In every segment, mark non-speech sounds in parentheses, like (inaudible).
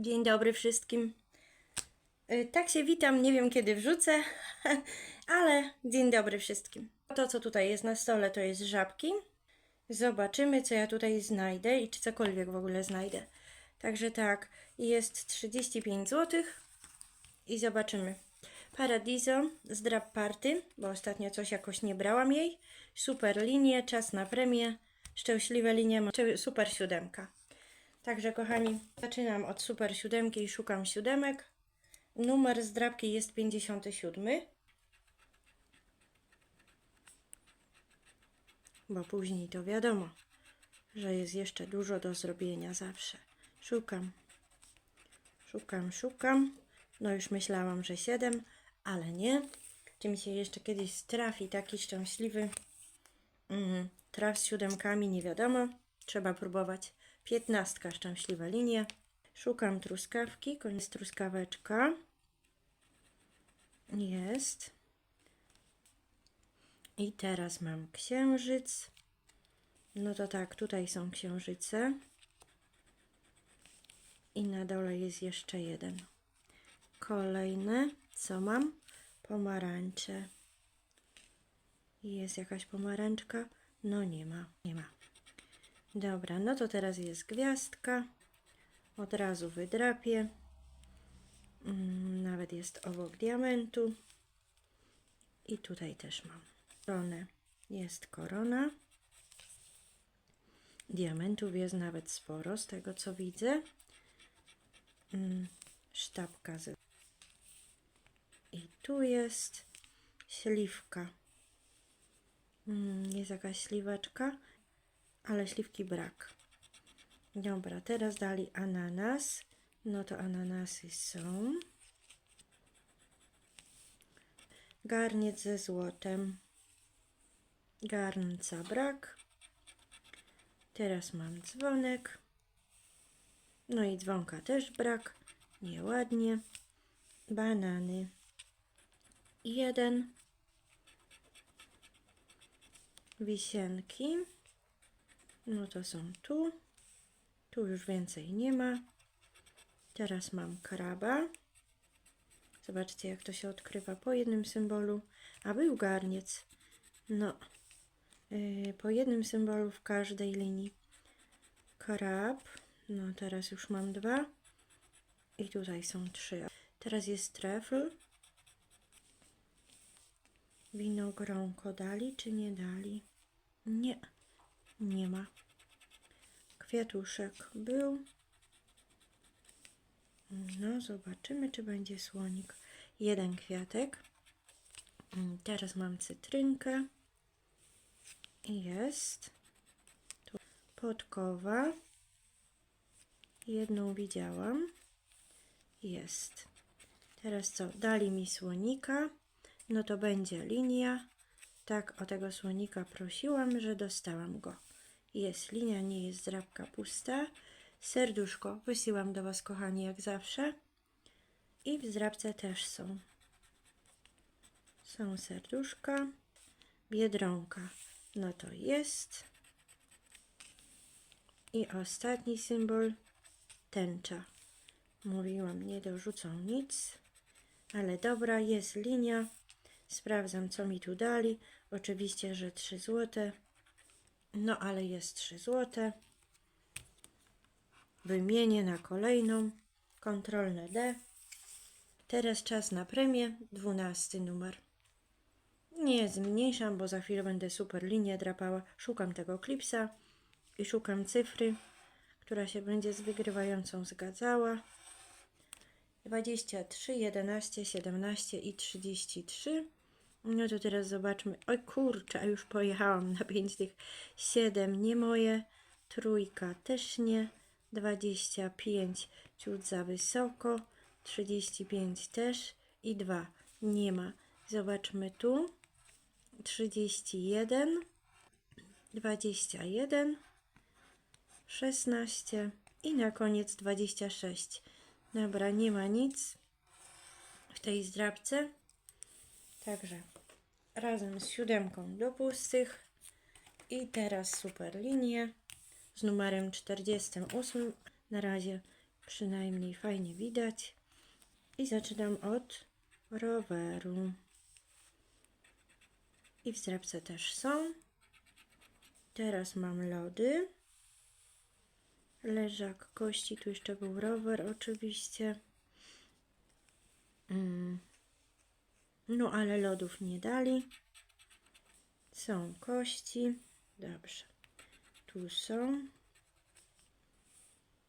Dzień dobry wszystkim. Y, Tak się witam, nie wiem kiedy wrzucę, (laughs) ale dzień dobry wszystkim. To, co tutaj jest na stole, to jest żabki. Zobaczymy, co ja tutaj znajdę i czy cokolwiek w ogóle znajdę. Także tak, jest 35 zł i zobaczymy. Paradiso z Drap Party, bo ostatnio coś jakoś nie brałam jej. Super linie, czas na premię. Szczęśliwe linie, super siódemka. Także kochani, zaczynam od super siódemki i szukam siódemek. Numer zdrabki jest 57. Bo później to wiadomo, że jest jeszcze dużo do zrobienia zawsze. Szukam, szukam, szukam. No już myślałam, że 7, ale nie. Czy mi się jeszcze kiedyś trafi taki szczęśliwy mm, traf z siódemkami, nie wiadomo. Trzeba próbować. Piętnastka, szczęśliwe linie. Szukam truskawki, koniec truskaweczka. Jest. I teraz mam księżyc. No to tak, tutaj są księżyce. I na dole jest jeszcze jeden. Kolejne, co mam? Pomarańcze. Jest jakaś pomarańczka? No nie ma, nie ma. Dobra, no to teraz jest gwiazdka. Od razu wydrapię. Mm, Nawet jest obok diamentu. I tutaj też mam koronę. Jest korona. Diamentów jest nawet sporo, z tego co widzę. Mm, Sztabka. Z... I tu jest śliwka. Mm, Jest jakaś śliweczka, ale śliwki brak. Dobra, teraz dali ananas. No to ananasy są. Garniec ze złotem. Garnca brak. Teraz mam dzwonek. No i dzwonka też brak. Nieładnie. Banany. Jeden. Wisienki. No to są tu. Tu już więcej nie ma. Teraz mam kraba. Zobaczcie, jak to się odkrywa po jednym symbolu. A był garniec. No, yy, po jednym symbolu w każdej linii. Krab. No, teraz już mam dwa. I tutaj są trzy. Teraz jest trefl. Winogronko dali czy nie dali? Nie, nie ma. Kwiatuszek był. No, zobaczymy, czy będzie słonik. Jeden kwiatek. Mm, Teraz mam cytrynkę. Jest. Tu podkowa. Jedną widziałam. Jest. Teraz co? Dali mi słonika. No to będzie linia. Tak, o tego słonika prosiłam, że dostałam go. Jest linia, nie jest zrabka pusta. Serduszko wysyłam do Was, kochani, jak zawsze. I w zrabce też są. Są serduszka. Biedronka. No to jest. I ostatni symbol. Tęcza. Mówiłam, nie dorzucą nic. Ale dobra, jest linia. Sprawdzam, co mi tu dali. Oczywiście, że 3 złote. No, ale jest 3 złote. Wymienię na kolejną. Kontrolne D. Teraz czas na premię. 12 numer. Nie zmniejszam, bo za chwilę będę super linię drapała. Szukam tego klipsa i szukam cyfry, która się będzie z wygrywającą zgadzała. 23, 11, 17 i 33. No to teraz zobaczmy. Oj kurczę, już pojechałam na 5 tych 7 nie moje. Trójka też nie. 25 ciut za wysoko. 35 też. I 2 nie ma. Zobaczmy tu. 31 21 16 i na koniec 26. Dobra, nie ma nic w tej zdrabce. Także razem z siódemką do pustych. I teraz super linie z numerem 48. Na razie Przynajmniej fajnie widać. I zaczynam od roweru. I w też są. Teraz mam lody. Leżak, kości, tu jeszcze był rower oczywiście. Mm. No ale lodów nie dali. Są kości. Dobrze. Tu są.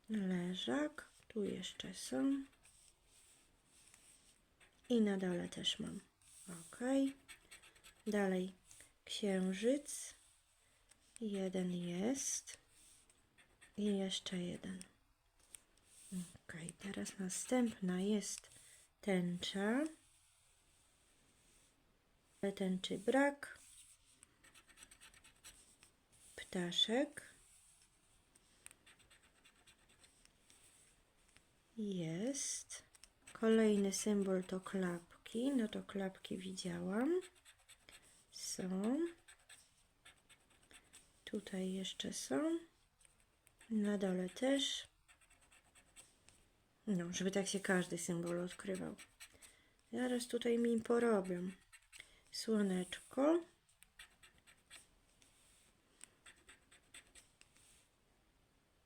Leżak. Tu jeszcze są. I na dole też mam. Ok. Dalej księżyc. Jeden jest. I jeszcze jeden. Ok, teraz następna jest tęcza. Tęczy brak. Ptaszek. Jest. Kolejny symbol to klapki. No to klapki widziałam. Są. Tutaj jeszcze są. Na dole też. No, żeby tak się każdy symbol odkrywał. Zaraz tutaj mi porobią. Słoneczko.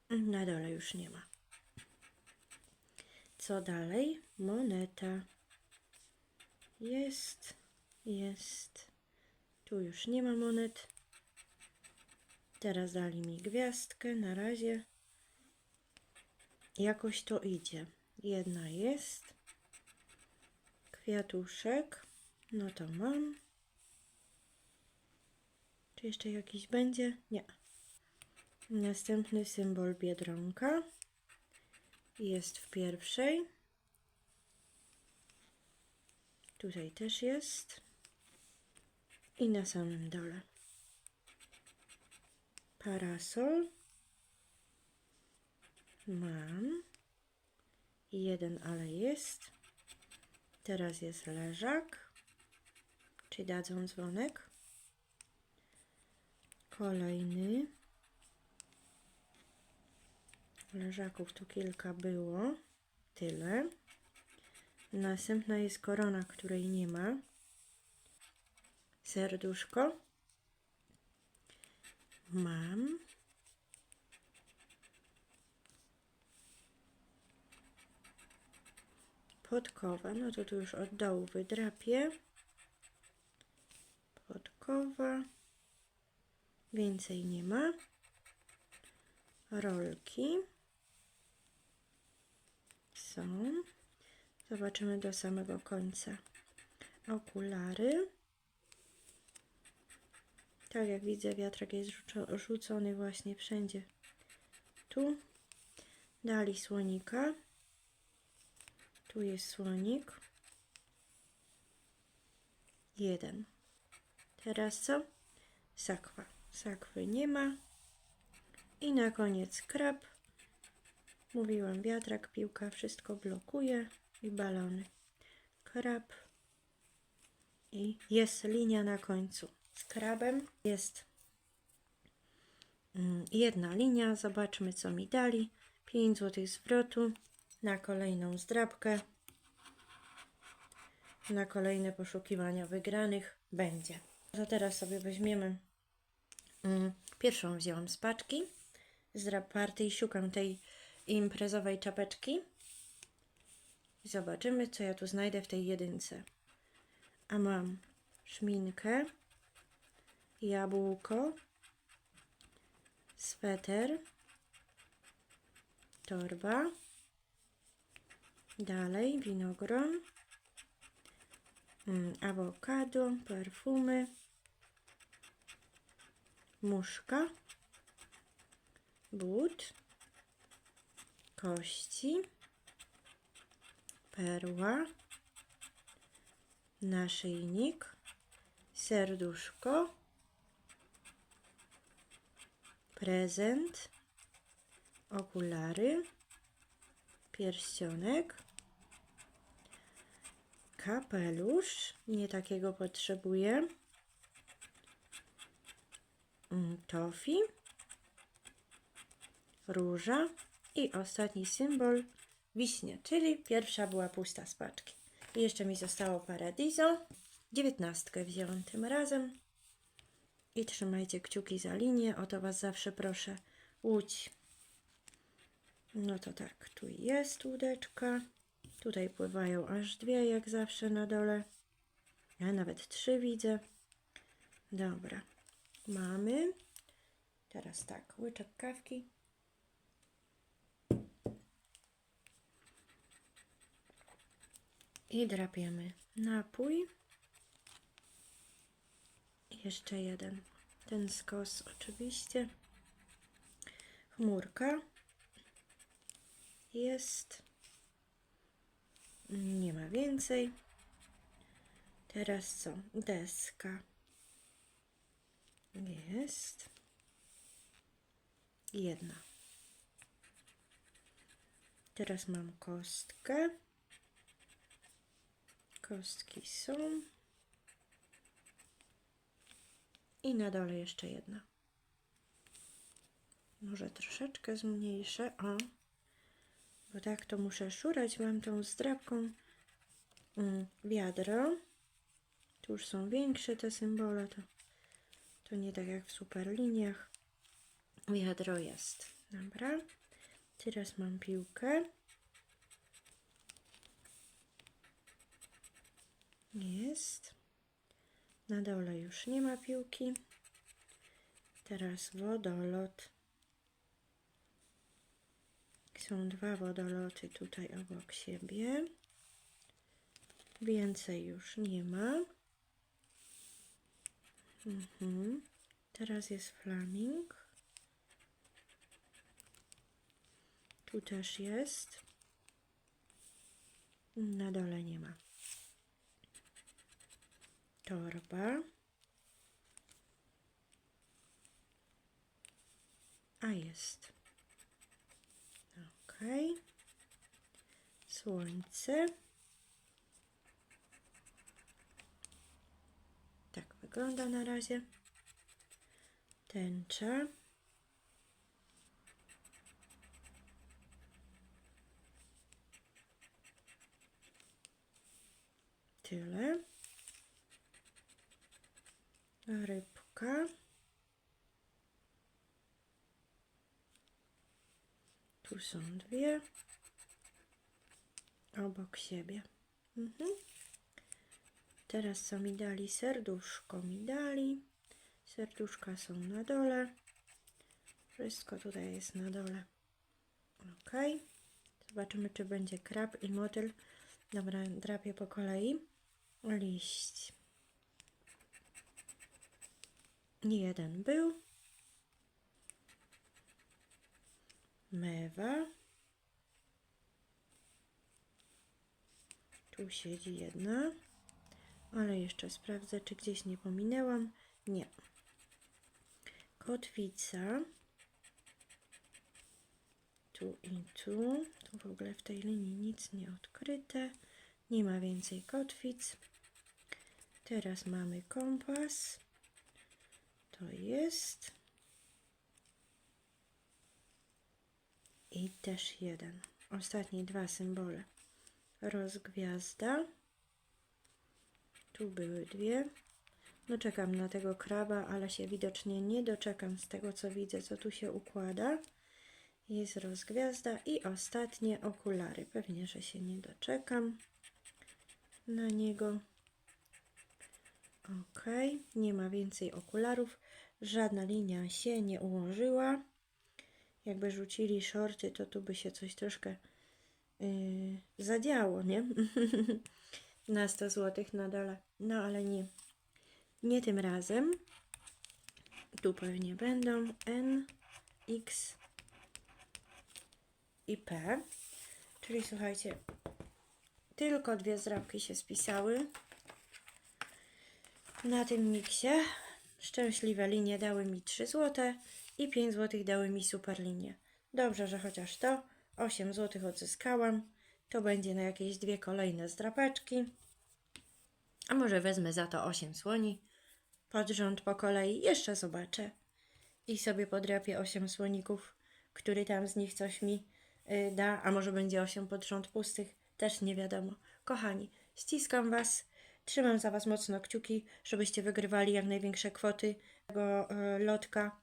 Na dole już nie ma. Co dalej? Moneta. Jest, jest. Tu już nie ma monet. Teraz dali mi gwiazdkę. Na razie jakoś to idzie. Jedna jest. Kwiatuszek. No to mam. Czy jeszcze jakiś będzie? Nie. Następny symbol biedronka. Jest w pierwszej. Tutaj też jest. I na samym dole. Parasol. Mam. Jeden, ale jest. Teraz jest leżak. Czy dadzą dzwonek? Kolejny. Leżaków tu kilka było. Tyle. Następna jest korona, której nie ma. Serduszko. Mam. Podkowa, no to tu już od dołu wydrapię. Podkowa. Więcej nie ma. Rolki. Są. Zobaczymy do samego końca. Okulary. Tak jak widzę, wiatrak jest rzuco- rzucony właśnie wszędzie. Tu. Dali słonika. Tu jest słonik. Jeden. Teraz co? Sakwa. Sakwy nie ma. I na koniec krab. Mówiłam, wiatrak, piłka, wszystko blokuje. I balony. Krab. I jest linia na końcu. Z krabem jest mm, jedna linia. Zobaczmy, co mi dali. 5 zł zwrotu na kolejną zdrabkę. Na kolejne poszukiwania wygranych będzie. To teraz sobie weźmiemy. mm, Pierwszą wzięłam z paczki. Zdrab party i szukam tej imprezowej czapeczki. I zobaczymy, co ja tu znajdę w tej jedynce. A mam szminkę, jabłko, sweter, torba, dalej winogron, mm, awokado, perfumy, muszka, but, kości, perła, naszyjnik, serduszko, prezent, okulary, pierścionek, kapelusz, nie takiego potrzebuję, tofi, róża, I ostatni symbol wiśnie, czyli pierwsza była pusta z paczki. I jeszcze mi zostało Paradiso. Dziewiętnastkę wzięłam tym razem. I trzymajcie kciuki za linię, o to Was zawsze proszę. Łódź. No to tak, tu jest łódeczka. Tutaj pływają aż dwie, jak zawsze na dole. Ja nawet trzy widzę. Dobra, mamy. Teraz tak, łyczek kawki. I drapiemy napój. Jeszcze jeden. Ten skos oczywiście. Chmurka. Jest. Nie ma więcej. Teraz co? Deska. Jest. Jedna. Teraz mam kostkę. Kostki są. I na dole jeszcze jedna. Może troszeczkę zmniejszę. O. Bo tak to muszę szurać. Mam tą zdrabką mm, wiadro. Tu już są większe te symbole. To, to nie tak jak w superliniach. Wiadro jest. Dobra. Teraz mam piłkę. Jest. Na dole już nie ma piłki. Teraz wodolot. Są dwa wodoloty tutaj obok siebie. Więcej już nie ma. Mhm. Teraz jest flaming. Tu też jest. Na dole nie ma. Torba. A jest. Ok. Słońce. Tak wygląda na razie. Tęcza. Tyle. Rybka. Tu są dwie. Obok siebie. Mhm. Teraz co mi dali? Serduszko mi dali. Serduszka są na dole. Wszystko tutaj jest na dole. Ok. Zobaczymy, czy będzie krab i motyl. Dobra, drapię po kolei. Liść. Jeden był. Mewa. Tu siedzi jedna. Ale jeszcze sprawdzę, czy gdzieś nie pominęłam. Nie. Kotwica. Tu i tu. Tu w ogóle w tej linii nic nie odkryte. Nie ma więcej kotwic. Teraz mamy kompas. To jest. I też jeden. Ostatnie dwa symbole. Rozgwiazda. Tu były dwie. No czekam na tego kraba, ale się widocznie nie doczekam z tego, co widzę, co tu się układa. Jest rozgwiazda i ostatnie okulary. Pewnie, że się nie doczekam na niego. Ok, nie ma więcej okularów. Żadna linia się nie ułożyła. Jakby rzucili shorty, to tu by się coś troszkę yy, zadziało, nie? (laughs) na 100 zł na dole. No ale nie. Nie tym razem. Tu pewnie będą N, X i P. Czyli słuchajcie, tylko dwie zdrabki się spisały na tym miksie. Szczęśliwe linie dały mi 3 zł i 5 zł dały mi super linie. Dobrze, że chociaż to 8 zł odzyskałam. To będzie na jakieś dwie kolejne zdrapeczki. A może wezmę za to 8 słoni pod rząd po kolei. Jeszcze zobaczę. I sobie podrapię 8 słoników, który tam z nich coś mi y, da, a może będzie 8 pod rząd pustych, też nie wiadomo. Kochani, ściskam Was, trzymam za Was mocno kciuki, żebyście wygrywali jak największe kwoty tego y, lotka.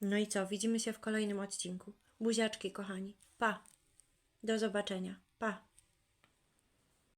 No i co, widzimy się w kolejnym odcinku. Buziaczki, kochani. Pa! Do zobaczenia. Pa!